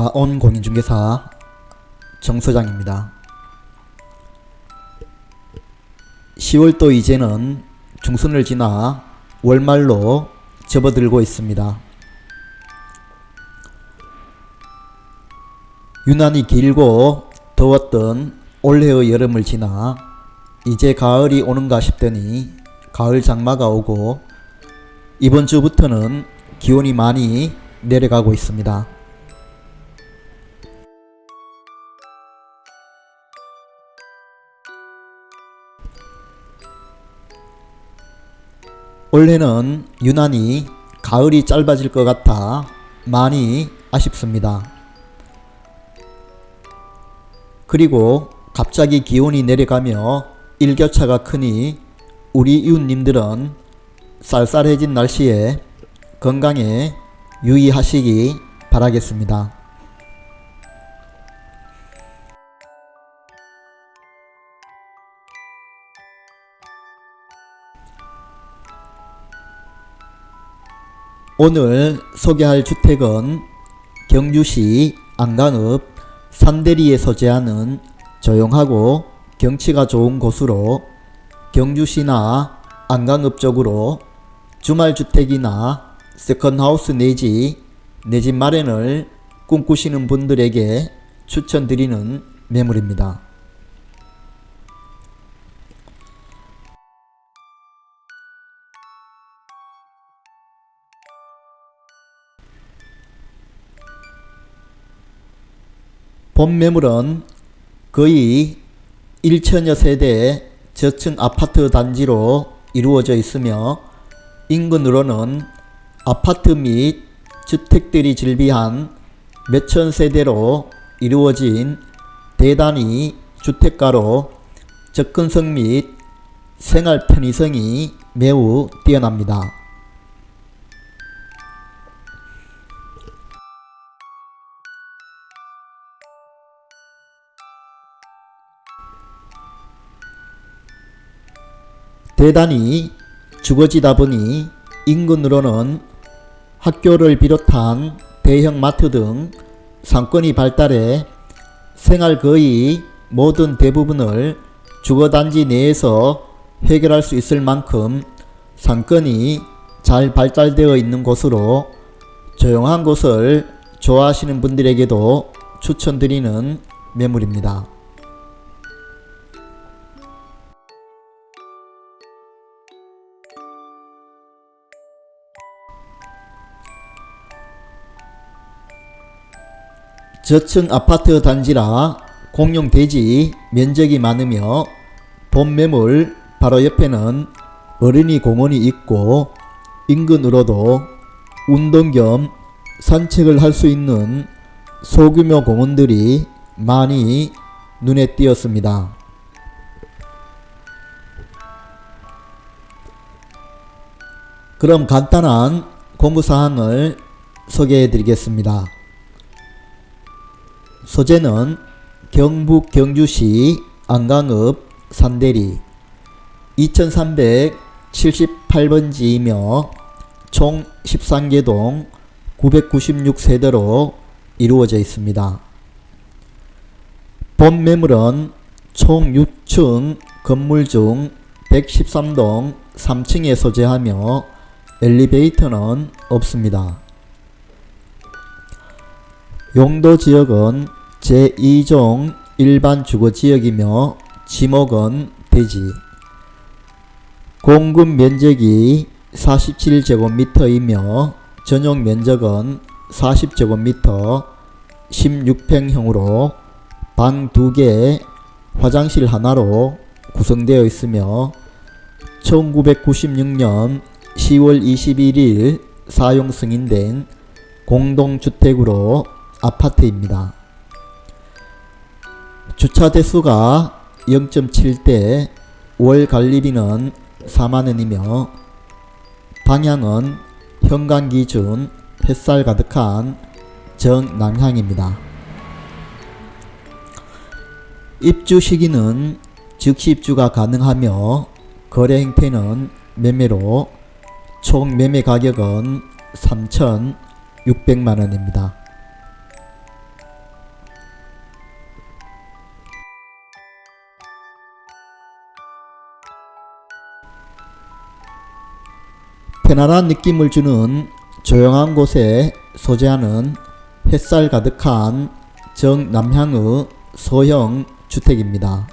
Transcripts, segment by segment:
다온 공인중개사 정소장입니다. 10월도 이제는 중순을 지나 월말로 접어들고 있습니다. 유난히 길고 더웠던 올해의 여름을 지나 이제 가을이 오는가 싶더니 가을 장마가 오고 이번 주부터는 기온이 많이 내려가고 있습니다. 올해는 유난히 가을이 짧아질 것 같아 많이 아쉽습니다. 그리고 갑자기 기온이 내려가며 일교차가 크니 우리 이웃님들은 쌀쌀해진 날씨에 건강에 유의하시기 바라겠습니다. 오늘 소개할 주택은 경주시 안강읍 산대리에 소재하는 조용하고 경치가 좋은 곳으로 경주시나 안강읍 쪽으로 주말주택이나 세컨하우스 내지 내 집 마련을 꿈꾸시는 분들에게 추천드리는 매물입니다. 본 매물은 거의 1천여 세대의 저층 아파트 단지로 이루어져 있으며 인근으로는 아파트 및 주택들이 즐비한 몇천 세대로 이루어진 대단히 주택가로 접근성 및 생활 편의성이 매우 뛰어납니다. 대단히 주거지다 보니 인근으로는 학교를 비롯한 대형 마트 등 상권이 발달해 생활 거의 모든 대부분을 주거단지 내에서 해결할 수 있을 만큼 상권이 잘 발달되어 있는 곳으로 조용한 곳을 좋아하시는 분들에게도 추천드리는 매물입니다. 저층 아파트 단지라 공용 대지 면적이 많으며 본 매물 바로 옆에는 어린이 공원이 있고 인근으로도 운동 겸 산책을 할 수 있는 소규모 공원들이 많이 눈에 띄었습니다. 그럼 간단한 공부사항을 소개해 드리겠습니다. 소재는 경북 경주시 안강읍 산대리 2378번지이며 총 13개 동 996세대로 이루어져 있습니다. 본 매물은 총 6층 건물 중 113동 3층에 소재하며 엘리베이터는 없습니다. 용도 지역은 제2종 일반 주거 지역이며 지목은 대지. 공급 면적이 47제곱미터이며 전용 면적은 40제곱미터 16평형으로 방 2개, 화장실 하나로 구성되어 있으며 1996년 10월 21일 사용 승인된 공동주택으로 아파트입니다. 주차 대수가 0.7대 월 관리비는 4만원이며 방향은 현관 기준 햇살 가득한 정남향입니다. 입주 시기는 즉시 입주가 가능하며 거래 행태는 매매로 총 매매 가격은 3,600만원입니다. 편안한 느낌을 주는 조용한 곳에 소재하는 햇살 가득한 정남향의 소형 주택입니다.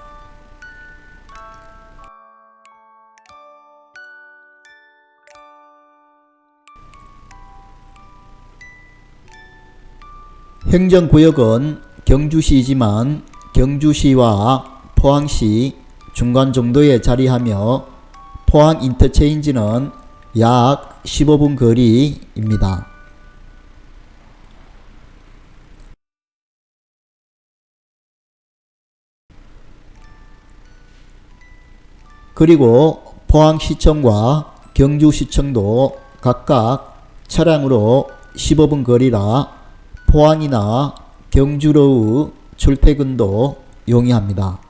행정구역은 경주시이지만 경주시와 포항시 중간 정도에 자리하며 포항 인터체인지는 약 15분 거리입니다. 그리고 포항시청과 경주시청도 각각 차량으로 15분 거리라 포항이나 경주로의 출퇴근도 용이합니다.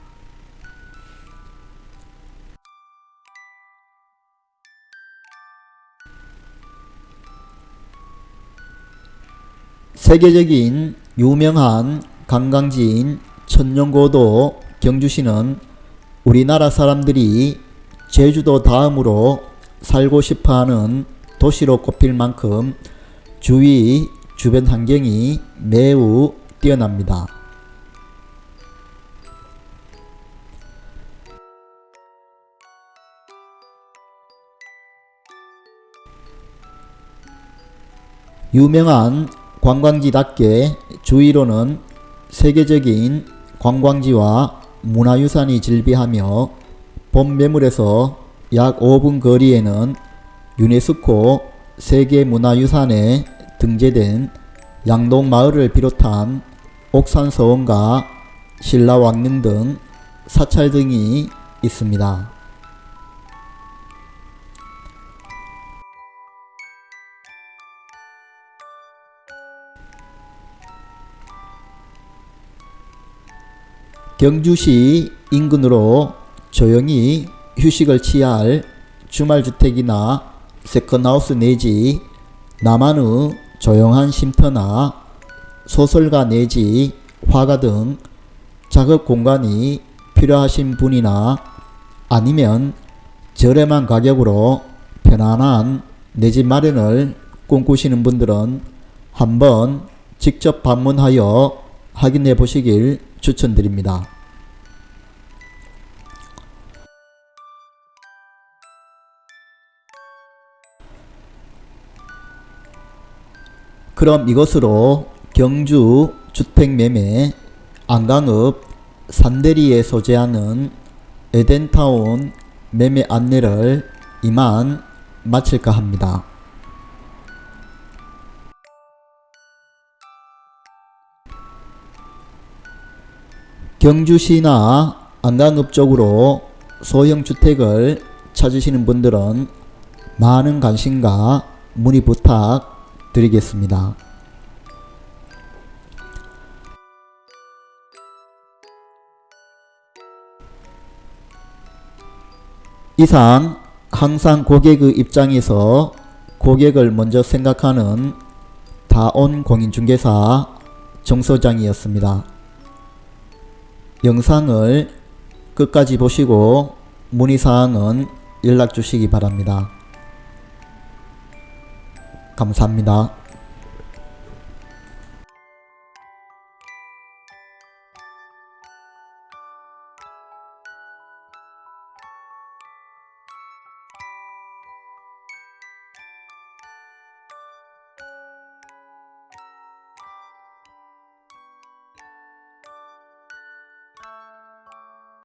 세계적인 유명한 관광지인 천년고도 경주시는 우리나라 사람들이 제주도 다음으로 살고 싶어하는 도시로 꼽힐 만큼 주위 주변 환경이 매우 뛰어납니다. 유명한 관광지답게 주위로는 세계적인 관광지와 문화유산이 즐비하며 본 매물에서 약 5분 거리에는 유네스코 세계문화유산에 등재된 양동마을을 비롯한 옥산서원과 신라왕릉 등 사찰 등이 있습니다. 경주시 인근으로 조용히 휴식을 취할 주말주택이나 세컨하우스 내지 나만의 조용한 쉼터나 소설가 내지 화가 등 작업 공간이 필요하신 분이나 아니면 저렴한 가격으로 편안한 내 집 마련을 꿈꾸시는 분들은 한번 직접 방문하여 확인해 보시길 추천드립니다. 그럼 이것으로 경주 주택매매 안강읍 산대리에 소재하는 에덴타운 매매 안내를 이만 마칠까 합니다. 경주시나 안강읍 쪽으로 소형 주택을 찾으시는 분들은 많은 관심과 문의 부탁드리겠습니다. 이상 항상 고객의 입장에서 고객을 먼저 생각하는 다온 공인중개사 정소장이었습니다. 영상을 끝까지 보시고 문의사항은 연락 주시기 바랍니다. 감사합니다.